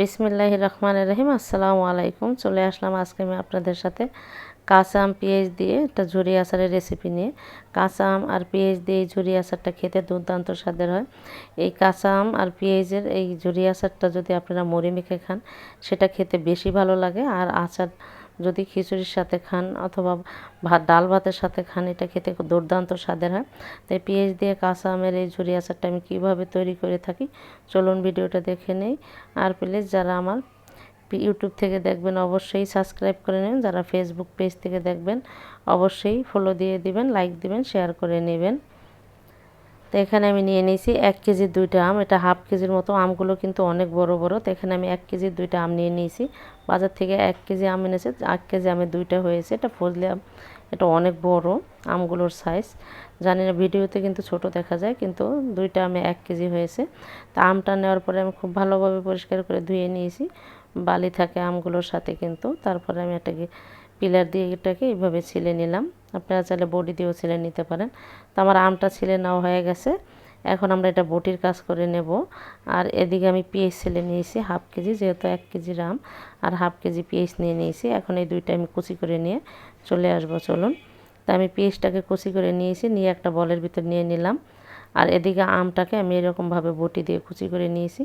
বিসমিল্লাহ রহমান রহিম। আসসালামু আলাইকুম চলে আসলাম আজকে আমি আপনাদের সাথে কাঁচা আম পেঁয়াজ দিয়ে একটা ঝুরি আচারের রেসিপি নিয়ে। কাঁচা আম আর পেঁয়াজ দিয়ে এই ঝুরি আচারটা খেতে দুর্দান্ত স্বাদের হয়। এই কাঁচা আম আর পেঁয়াজের এই ঝুরি আচারটা যদি আপনারা মুড়ি মেখে খান, সেটা খেতে বেশি ভালো লাগে। আর আচার যদি খিচুড়ির সাথে খান অথবা ভাত ডাল ভাতের সাথে খান, এটা খেতে দুর্দান্ত স্বাদের, হয়? তাই পেঁয়াজ দিয়ে কাঁচা আমের এই ঝুরি আচারটা আমি কীভাবে তৈরি করে থাকি, চলুন ভিডিওটা দেখে নেই। আর প্লিজ যারা আমার ইউটিউব থেকে দেখবেন, অবশ্যই সাবস্ক্রাইব করে নেবেন যারা ফেসবুক পেজ থেকে দেখবেন, অবশ্যই ফলো দিয়ে দিবেন লাইক দিবেন শেয়ার করে নেবেন। তো এখানে আমি নিয়ে নিয়েছি এক কেজির দুইটা আম। এটা হাফ কেজির মতো। আমগুলো কিন্তু অনেক বড় বড়। তো এখানে আমি এক কেজির দুইটা আম নিয়ে নিয়েছি। বাজার থেকে এক কেজি আম এনেছে। এক কেজি আমের দুইটা হয়েছে। এটা ফজলি আম। এটা অনেক বড় আমগুলোর সাইজ জানি না, ভিডিওতে কিন্তু ছোট দেখা যায়, কিন্তু দুইটা আমে এক কেজি হয়েছে। তা আমটা নেওয়ার পরে আমি খুব ভালোভাবে পরিষ্কার করে ধুয়ে নিয়েছি। বালি থাকে আমগুলোর সাথে কিন্তু। তারপরে আমি এটাকে পিলার দিয়ে এটাকে এইভাবে ছিলে নিলাম। আপনারা চাইলে বডি দিয়েও ছিলে নিতে পারেন। তো আমার আমটা ছিলে নেওয়া হয়ে গেছে। এখন আমরা এটা বটির কাজ করে নেব। আর এদিকে আমি পিএইচ ছেলে নিয়েছি, হাফ কেজি, যেহেতু এক কেজি রাম। আর হাফ কেজি পিএইচ নিয়ে নিয়েছি। এখন এই দুইটা আমি কুচি করে নিয়ে চলে আসব, চলুন। তা আমি পিএইচটাকে কুচি করে নিয়েছি, নিয়ে একটা বলের ভিতর নিয়ে নিলাম। আর এদিকে আমটাকে আমি এরকমভাবে বটি দিয়ে কুচি করে নিয়েছি।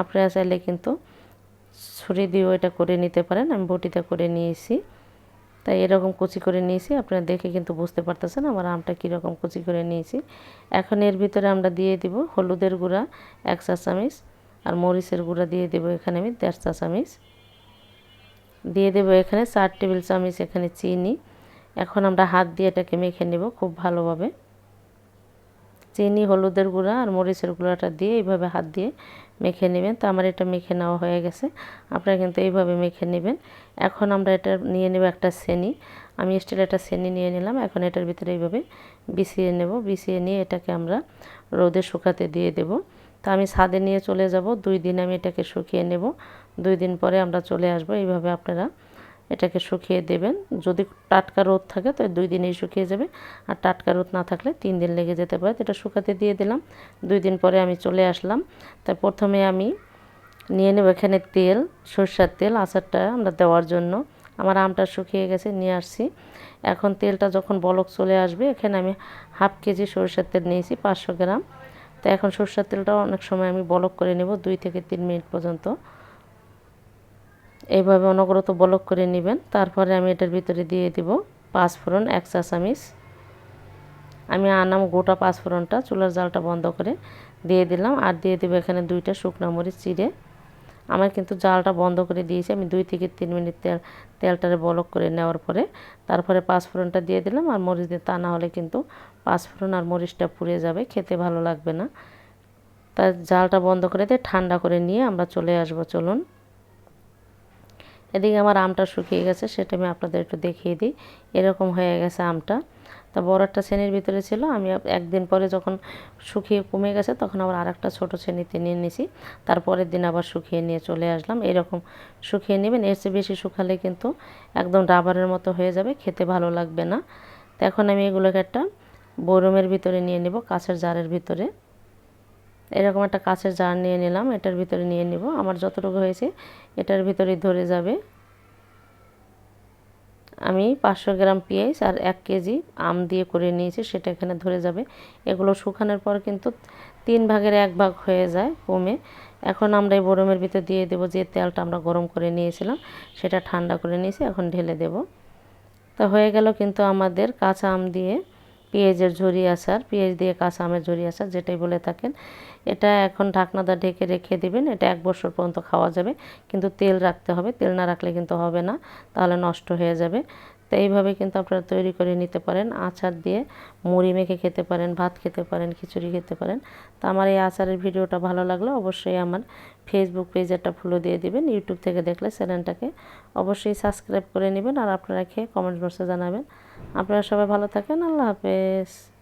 আপনারা চাইলে কিন্তু ছুরি দিয়েও এটা করে নিতে পারেন। আমি বটিতে করে নিয়েছি। তাই এরকম কুচি করে নিয়েছি। আপনারা দেখে কিন্তু বুঝতে পারতেছেন আমার আমটা কীরকম কুচি করে নিয়েছি। এখন এর ভিতরে আমরা দিয়ে দিব হলুদের গুঁড়া, এক চা চামিচ আর মরিচের গুঁড়া দিয়ে দেবো এখানে আমি দেড় চা চামিচ দিয়ে দেবো এখানে চার টেবিল চামিচ এখানে চিনি। এখন আমরা হাত দিয়ে এটাকে মেখে নেব খুব ভালোভাবে। চিনি, হলুদের গুঁড়া আর মরিচের গুঁড়াটা দিয়ে এইভাবে হাত দিয়ে মেখে নেবেন। তো আমার এটা মেখে নেওয়া হয়ে গেছে। আপনারা কিন্তু এইভাবে মেখে নেবেন। এখন আমরা এটা নিয়ে নেব একটা শ্রেণি। আমি স্টিল একটা শ্রেণি নিয়ে নিলাম। এখন এটার ভিতরে এইভাবে বিছিয়ে নেব। বিছিয়ে নিয়ে এটাকে আমরা রোদে শুকাতে দিয়ে দেব। তো আমি ছাদে নিয়ে চলে যাব। দুই দিন আমি এটাকে শুকিয়ে নেব। দুই দিন পরে আমরা চলে আসব। এইভাবে আপনারা এটাকে শুকিয়ে দেবেন। যদি টাটকা রোদ থাকে, তো দুই দিনেই শুকিয়ে যাবে। আর টাটকা রোদ না থাকলে তিন দিন লেগে যেতে পারে। এটা শুকাতে দিয়ে দিলাম। দুই দিন পরে আমি চলে আসলাম। তাই প্রথমে আমি নিয়ে নেব এখানে তেল, সরষার তেল, আচারটা আমরা দেওয়ার জন্য। আমার আমটা শুকিয়ে গেছে, নিয়ে আসছি। এখন তেলটা যখন বলক চলে আসবে, এখানে আমি হাফ কেজি সরষের তেল নিয়েছি, পাঁচশো গ্রাম। তো এখন সরষের তেলটাও অনেক সময় আমি বলক করে নেব, দুই থেকে তিন মিনিট পর্যন্ত। এইভাবে অনবরত বলক করে নেবেন। তারপরে আমি এটার ভিতরে দিয়ে দিব পাঁচফোড়ন, এক চা চামিচ আমি আনাম গোটা পাঁচফোড়নটা, চুলার জালটা বন্ধ করে দিয়ে দিলাম আর দিয়ে দেবো এখানে দুইটা শুকনো মরিচ চিড়ে। আমার কিন্তু জালটা বন্ধ করে দিয়েছি। আমি দুই থেকে তিন মিনিট তেল, তেলটারে বলক করে নেওয়ার পরে তারপরে পাঁচফোড়নটা দিয়ে দিলাম আর মরিচ দিয়ে, তা না হলে কিন্তু পাঁচফোড়ন আর মরিচটা পুড়ে যাবে, খেতে ভালো লাগবে না। তার জালটা বন্ধ করে দিয়ে ঠান্ডা করে নিয়ে আমরা চলে আসব, চলুন। এদিকে আমার আমটা শুকিয়ে গেছে, সেটা আমি আপনাদের একটু দেখিয়ে দিই। এরকম হয়ে গেছে আমটা। তা বড় একটা শ্রেণির ভিতরে ছিল, আমি একদিন পরে যখন শুকিয়ে কমে গেছে, তখন আবার আর একটা ছোটো শ্রেণীতে নিয়ে নিয়েছি তারপরের দিন আবার শুকিয়ে নিয়ে চলে আসলাম। এরকম শুকিয়ে নেবেন, এর চেয়ে বেশি শুকালে কিন্তু একদম রাবারের মতো হয়ে যাবে, খেতে ভালো লাগবে না। তো এখন আমি এগুলোকে একটা বরমের ভিতরে নিয়ে নেব কাছের জারের ভিতরে। এরকম একটা কাছের জার নিয়ে নিলাম, এটার ভিতরে নিয়ে নিব। আমার যতটুকু হয়েছে, এটার ভিতরে ধরে যাবে। আমি পাঁচশো গ্রাম পেঁয়াজ আর এক কেজি আম দিয়ে করে নিয়েছি, সেটা এখানে ধরে যাবে। এগুলো শুকানোর পর কিন্তু তিন ভাগের এক ভাগ হয়ে যায় কমে। এখন আমরা এই বরমের ভিতর দিয়ে দেবো, যে তেলটা আমরা গরম করে নিয়েছিলাম, সেটা ঠান্ডা করে নিয়েছি, এখন ঢেলে দেব। তা হয়ে গেল কিন্তু আমাদের কাঁচা আম দিয়ে পেঁয়াজের ঝুরি আচার, পেঁয়াজ দিয়ে কাঁচা আমের ঝুরি আচার, যেটাই বলে থাকেন। এটা এখন ঢাকনাদা ঢেকে রেখে দিবেন, এটা এক বছর পর্যন্ত খাওয়া যাবে। কিন্তু তেল রাখতে হবে, তেল না রাখলে কিন্তু হবে না, তাহলে নষ্ট হয়ে যাবে। তো এইভাবে কিন্তু আপনারা তৈরি করে নিতে পারেন। আচার দিয়ে মুড়ি মেখে খেতে পারেন, ভাত খেতে পারেন, খিচুড়ি খেতে পারেন। তো আমার এই আচারের ভিডিওটা ভালো লাগলে অবশ্যই আমার ফেসবুক পেজ একটা ফুলো দিয়ে দিবেন। ইউটিউব থেকে দেখলে চ্যানেলটাকে অবশ্যই সাবস্ক্রাইব করে নেবেন। আর আপনারা খেয়ে কমেন্ট বক্সে জানাবেন। আপনারা সবাই ভালো থাকেন। আল্লাহ হাফেজ।